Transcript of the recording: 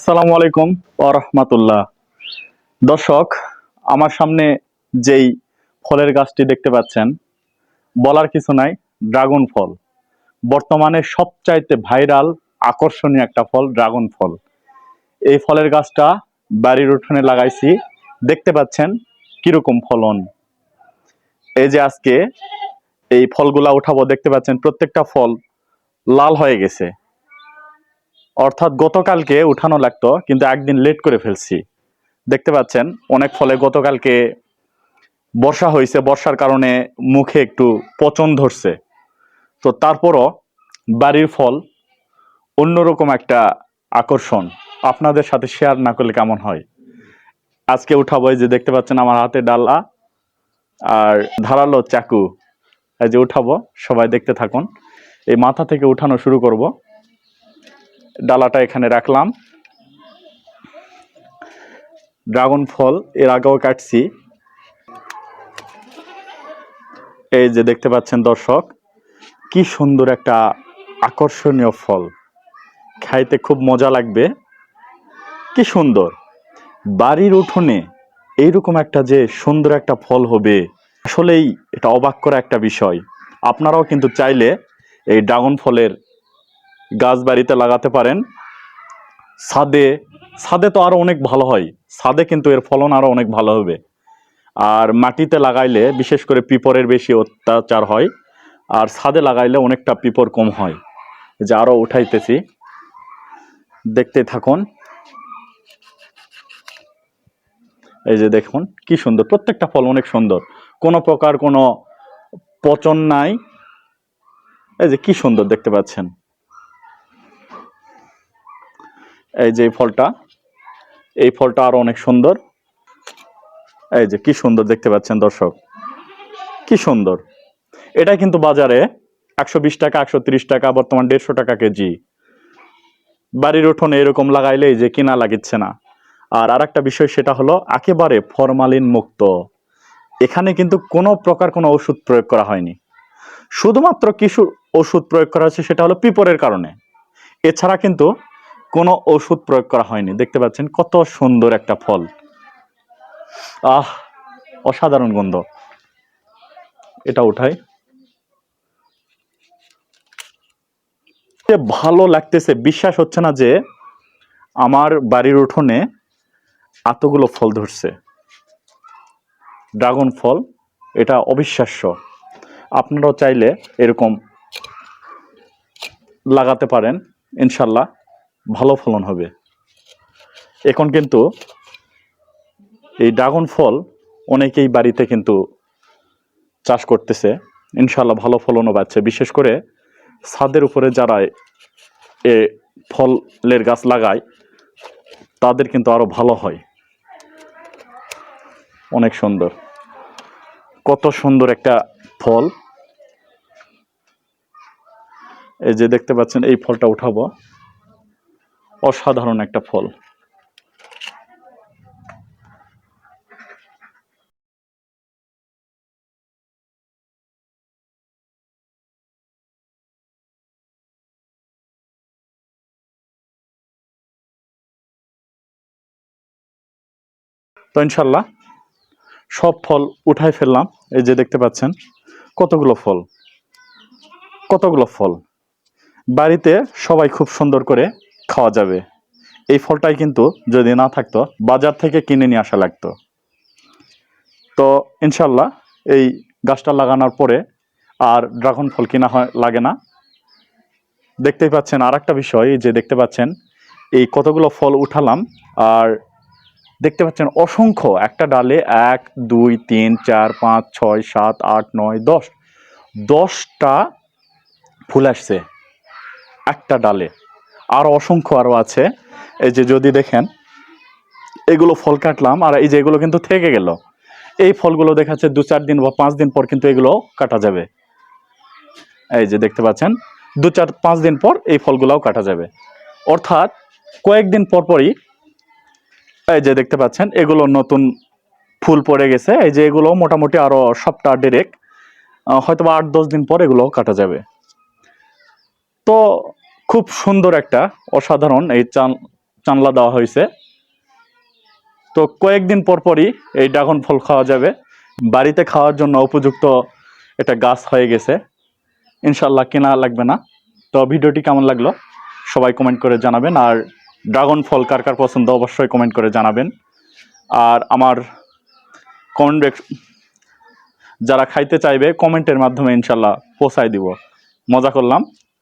আসসালামু আলাইকুম রহমতুল্লাহ। দর্শক, আমার সামনে যেই ফলের গাছটি দেখতে পাচ্ছেন, বলার কিছু নাই, ড্রাগন ফল। বর্তমানে সবচাইতে ভাইরাল, আকর্ষণীয় একটা ফল ড্রাগন ফল। এই ফলের গাছটা বাড়ির উঠোনে লাগাইছি, দেখতে পাচ্ছেন কীরকম ফলন। এই যে আজকে এই ফলগুলা উঠাবো, দেখতে পাচ্ছেন প্রত্যেকটা ফল লাল হয়ে গেছে। অর্থাৎ গতকালকে উঠানো লাগতো, কিন্তু একদিন লেট করে ফেলছি। দেখতে পাচ্ছেন, অনেক ফলে গতকালকে বর্ষা হয়েছে, বর্ষার কারণে মুখে একটু পচন ধরছে। তো তারপরও বাড়ির ফল অন্যরকম একটা আকর্ষণ। আপনাদের সাথে শেয়ার না করলে কেমন হয়? আজকে উঠাবো যে দেখতে পাচ্ছেন আমার হাতে ডালা আর ধারালো চাকু। এই যে উঠাবো, সবাই দেখতে থাকুন। এই মাথা থেকে উঠানো শুরু করব। ডালাটা এখানে রাখলাম। ড্রাগন ফল, এর আগেও কাটছি। এই যে দেখতে পাচ্ছেন দর্শক, কি সুন্দর একটা আকর্ষণীয় ফল। খাইতে খুব মজা লাগবে। কি সুন্দর। বাড়ির উঠোনে এইরকম একটা যে সুন্দর একটা ফল হবে, আসলেই এটা অবাক করা একটা বিষয়। আপনারাও কিন্তু চাইলে এই ড্রাগন ফলের গাছ বাড়িতে লাগাতে পারেন। ছাদে ছাদে তো আরও অনেক ভালো হয়। ছাদে কিন্তু এর ফলন আরও অনেক ভালো হবে। আর মাটিতে লাগাইলে বিশেষ করে পিঁপড়ের বেশি অত্যাচার হয়। আর ছাদে লাগাইলে অনেকটা পিপর কম হয়। যে আরও উঠাইতেছি। দেখতে থাকুন। এই যে দেখুন, কি সুন্দর। প্রত্যেকটা ফল অনেক সুন্দর। কোনো প্রকার কোনো পচন নাই। এই যে কি সুন্দর দেখতে পাচ্ছেন। এই যে ফলটা, এই ফলটা আরও অনেক সুন্দর। এই যে কি সুন্দর দেখতে পাচ্ছেন দর্শক, কি সুন্দর। এটা কিন্তু বাজারে একশো বিশ টাকা, একশো তিরিশ টাকা, বর্তমান দেড়শো টাকা কেজি। বাড়ির উঠোনে এরকম লাগাইলে যে কিনা লাগিচ্ছে না। আর আর একটা বিষয় সেটা হলো একেবারে ফরমালিন মুক্ত। এখানে কিন্তু কোনো প্রকার কোনো ওষুধ প্রয়োগ করা হয়নি। শুধুমাত্র কিছু ওষুধ প্রয়োগ করা হচ্ছে সেটা হলো পিঁপড়ের কারণে। এছাড়া কিন্তু কোনো ওষুধ প্রয়োগ করা হয়নি। দেখতে পাচ্ছেন কত সুন্দর একটা ফল। আহ, অসাধারণ গন্ধ। এটা উঠাই। ভালো লাগতেছে, বিশ্বাস হচ্ছে না যে আমার বাড়ির উঠোনে এতগুলো ফল ধরছে। ড্রাগন ফল, এটা অবিশ্বাস্য। আপনারাও চাইলে এরকম লাগাতে পারেন, ইনশাল্লাহ। ভালো ফলন হবে। এখন কিন্তু এই ড্রাগন ফল অনেকেই বাড়িতে কিন্তু চাষ করতেছে। ইনশাল্লাহ ভালো ফলনও পাচ্ছে বিশেষ করে ছাদের উপরে যারা এ ফলের গাছ লাগায়, তাদের কিন্তু আরও ভালো হয়। অনেক সুন্দর। কত সুন্দর একটা ফল। এই যে দেখতে পাচ্ছেন, এই ফলটা উঠাবো। অসাধারণ একটা ফল। তো ইনশাল্লাহ সব ফল উঠাই ফেললাম। এই যে দেখতে পাচ্ছেন, কতগুলো ফল কতগুলো ফল। বাড়িতে সবাই খুব সুন্দর করে খাওয়া যাবে। এই ফলটাই কিন্তু যদি না থাকতো, বাজার থেকে কিনে নিয়ে আসা লাগতো। তো ইনশাল্লাহ এই গাছটা লাগানোর পরে আর ড্রাগন ফল কিনা হয়, লাগে না। দেখতেই পাচ্ছেন আর একটা বিষয় যে দেখতে পাচ্ছেন, এই কতগুলো ফল উঠালাম। আর দেখতে পাচ্ছেন অসংখ্য, একটা ডালে এক, দুই, তিন, চার, পাঁচ, ছয়, সাত, আট, নয়, দশ। দশটা ফুল আসছে একটা ডালে। আর অসংখ্য আরও আছে। এই যে যদি দেখেন, এগুলো ফল কাটলাম আর এই যে এগুলো কিন্তু থেকে গেল। এই ফলগুলো দেখাচ্ছে দু চার দিন বা পাঁচ দিন পর কিন্তু এগুলো কাটা যাবে। এই যে দেখতে পাচ্ছেন, দু চার পাঁচ দিন পর এই ফলগুলোও কাটা যাবে। অর্থাৎ কয়েকদিন পর পরই এই যে দেখতে পাচ্ছেন, এগুলো নতুন ফুল পড়ে গেছে। এই যে এগুলো মোটামুটি আরও সপ্তাহ ডেরেক হয়তো বা আট দশ দিন পর এগুলো কাটা যাবে। তো খুব সুন্দর একটা অসাধারণ এই চাল জানলা দেওয়া হয়েছে। তো কয়েকদিন পর পরই এই ড্রাগন ফল খাওয়া যাবে। বাড়িতে খাওয়ার জন্য উপযুক্ত এটা গাছ হয়ে গেছে। ইনশাল্লাহ কেনা লাগবে না। তো ভিডিওটি কেমন লাগল সবাই কমেন্ট করে জানাবেন। আর ড্রাগন ফল কার কার পছন্দ অবশ্যই কমেন্ট করে জানাবেন। আর আমার কমেন্ট যারা খাইতে চাইবে কমেন্টের মাধ্যমে ইনশাল্লাহ পৌঁছায় দিব। মজা করলাম।